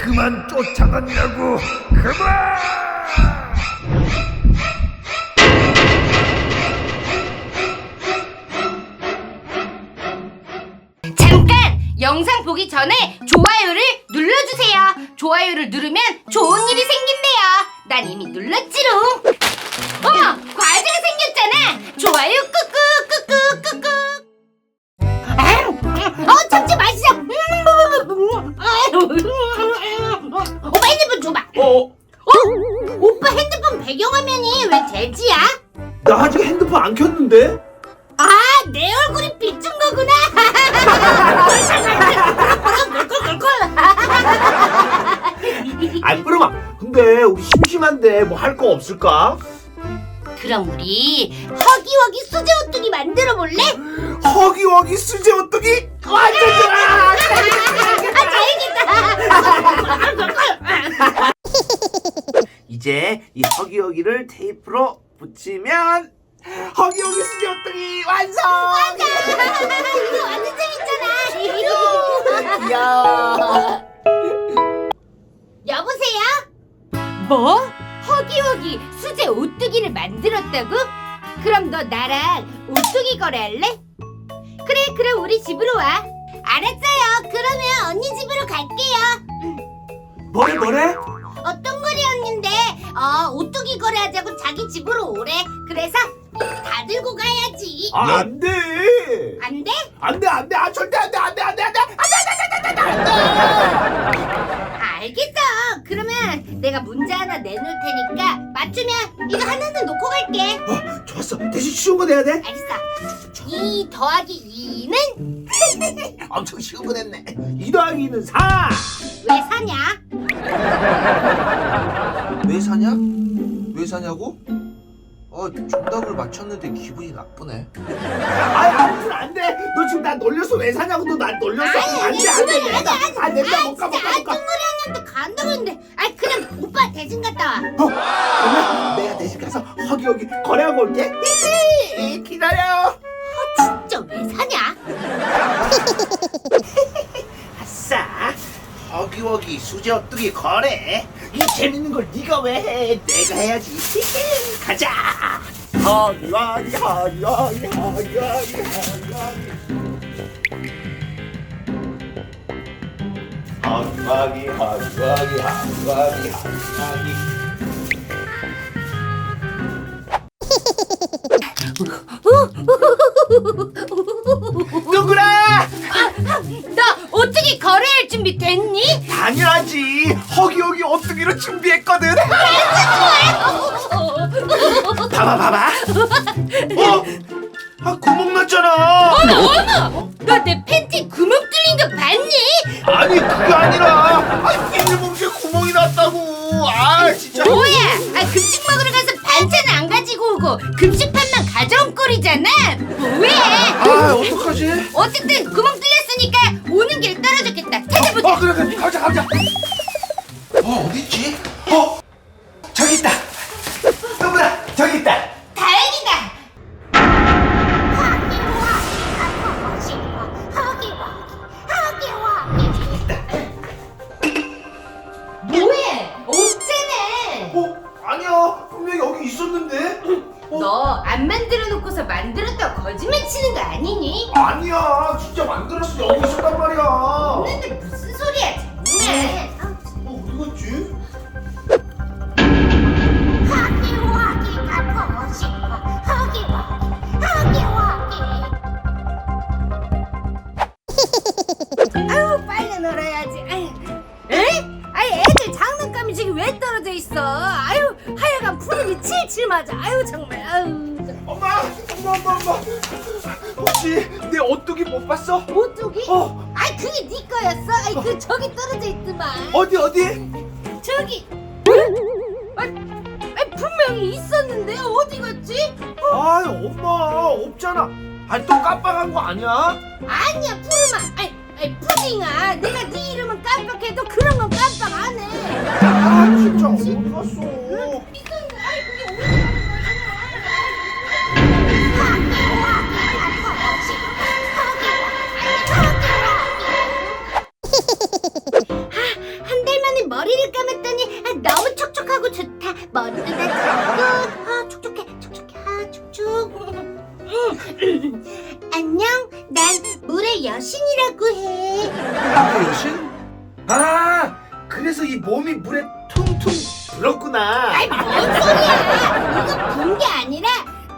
그만 쫓아다니라고 그만 잠깐! 영상 보기 전에 좋아요를 눌러주세요. 좋아요를 누르면 좋은 일이 생긴대요. 난 이미 눌렀지롱. 나 아직 핸드폰 안 켰는데? 아, 내 얼굴이 비춘 거구나. 아 뿌름아 근데 우리 심심한데 뭐 할 거 없을까? 그럼 우리 허기허기 수제 오뚜기 만들어 볼래? 허기허기 수제 오뚜기 완전 좋아 아, 재밌겠다. 이제 이 허기허기를 테이프로 붙이면 허기 허기 수제 오뚜기 완성 이거 완전 재밌잖아. 귀여워 여보세요? 뭐? 허기허기 수제 오뚜기를 만들었다고? 그럼 너 나랑 오뚜기 거래할래? 그래 그럼 우리 집으로 와 알았어요 그러면 언니 집으로 갈게요 뭐래 뭐래? 어떤 거래였는데 어 오뚜기 거래하자고 자기 집으로 오래 그래서 다 들고 가야지. 아 안 돼. 안 돼? 안 돼 안 돼. 아 절대 안돼 안 돼 안 돼 안 돼. 알겠어. 그러면 내가 문제 하나 내놓을 테니까 맞추면 이거 하나는 놓고 갈게. 어 좋았어. 대신 쉬운 거 내야 돼? 알겠어. 2 더하기 2는? 엄청 쉬운 거 냈네. 2 더하기 2는 4 왜 사냐? 왜 사냐? 왜 사냐고? 어 정답을 맞췄는데 기분이 나쁘네. 아이 아무튼 안돼. 너 지금 나 놀려서 왜 사냐고. 너 나 놀렸어. 안돼 안돼. 내가. 아 내가 못가 못 가 못가. 아줌마리한테 간다고 했는데. 아 그냥 오빠 대신 갔다 와. 그러면 내가 대신 가서 허기 허기 거래하고 올게. 히 이 수제 헛뚜기 거래. 이 재밌는 걸 네가 왜 해? 내가 해야지. 가자. 한마기 한마기 한마기 한마기. 누구라? 아, 아, 나 어떻게 거래를 준비 됐니? 당연하지 허기허기 오뚜기로 준비했거든 봐봐 봐봐 어? 아 구멍 났잖아 어머! 너 내 팬티 구멍 뚫린 거 봤니? 아니 그게 아니라 아 비닐봉지에 구멍이 났다고 아 진짜 뭐야? 아 급식 먹으러 가서 반찬 안 가지고 오고 급식판만 가져온 꼴이잖아. 뭐해? 아 어떡하지? 어쨌든 구멍 안 만들어 놓고서 만들었다고 거짓말 치는 거 아니니? 아니야 진짜 만들었어 여기 있었단 말이야 근데 무슨 소리야 정말? 어 어디 갔지? 아유 빨리 놀아야지. 아유. 에? 아이 애들 장난감이 지금 왜 떨어져 있어? 아유 하여간 푸름이 칠칠 맞아. 아유 정말. 혹시 내 오뚜기 못 봤어? 오뚜기? 어아 그게 네 거였어? 아이 그 저기 떨어져 있더만. 어디 어디? 저기. 아, 아 분명히 있었는데 어디 갔지? 아 엄마 없잖아 아니 또 깜빡한 거 아니야? 아니야 푸름아. 아이, 아이 푸딩아. 내가 네 이름은 깜빡해도 그런 건 깜빡 안 해. 아 진짜 어디 갔어 여신이라고 해. 물의 여신? 아 그래서 이 몸이 물에 퉁퉁 불었구나. 아이 뭔 소리야. 이거 본 게 아니라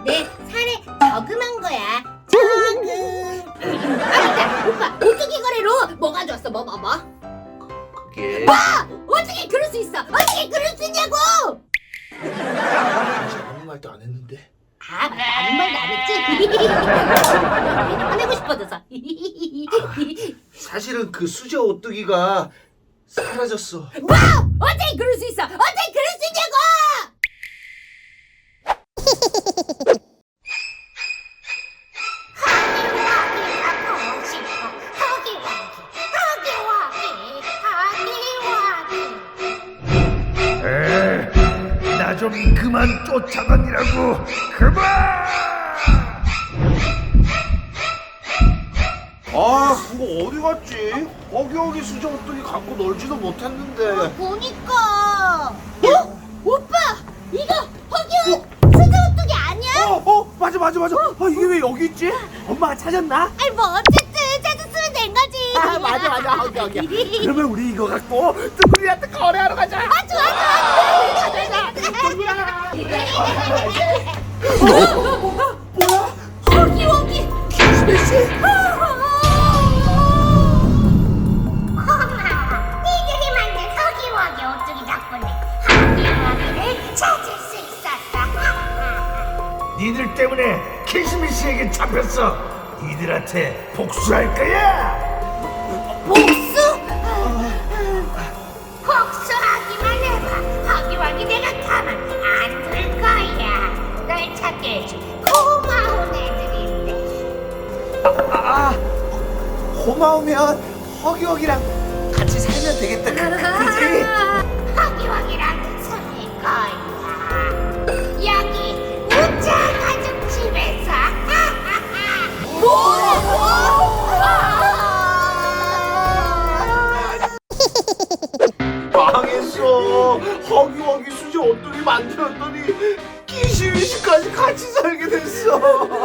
내 살에 저금한 거야. 저금. 아 맞다. 오빠 오뚜기 거래로 뭐 가져왔어? 뭐 뭐 뭐? 그게 어떻게 그럴 수 있어? 어떻게 그럴 수 있냐고! 아무 말도 안 했는데. 아 맞다 아무 말도 안 했지? 화내고 싶어져서 사실은 그 수저 오뚜기가 사라졌어. 뭐? 어떻게 그럴 수 있어? 어떻게 그럴 수 있냐고! 나 좀 그만 쫓아다니라고. 그만 아 그거 어디 갔지? 허기허기 수저 오뚜기 갖고 놀지도 못했는데 보니까 어? 오빠 이거 허기운 수저 오뚜기 아니야? 어? 어? 맞아 맞아 맞아 아 이게 왜 여기 있지? 엄마가 찾았나? 아니 뭐 어쨌든 찾았으면 된 거지 아 맞아 맞아 허기 허기 그러면 우리 이거 갖고 뚜구리한테 거래하러 가자 때문에 키스미스에게 잡혔어. 니들한테 복수할 거야. 복수? 복수하기만 해봐. 허기허기 내가 가만 안 둘 거야. 널 찾게 해준 고마운 애들인데. 아 고마우면 허기허기랑 같이 살면 되겠다. 그지? Oh!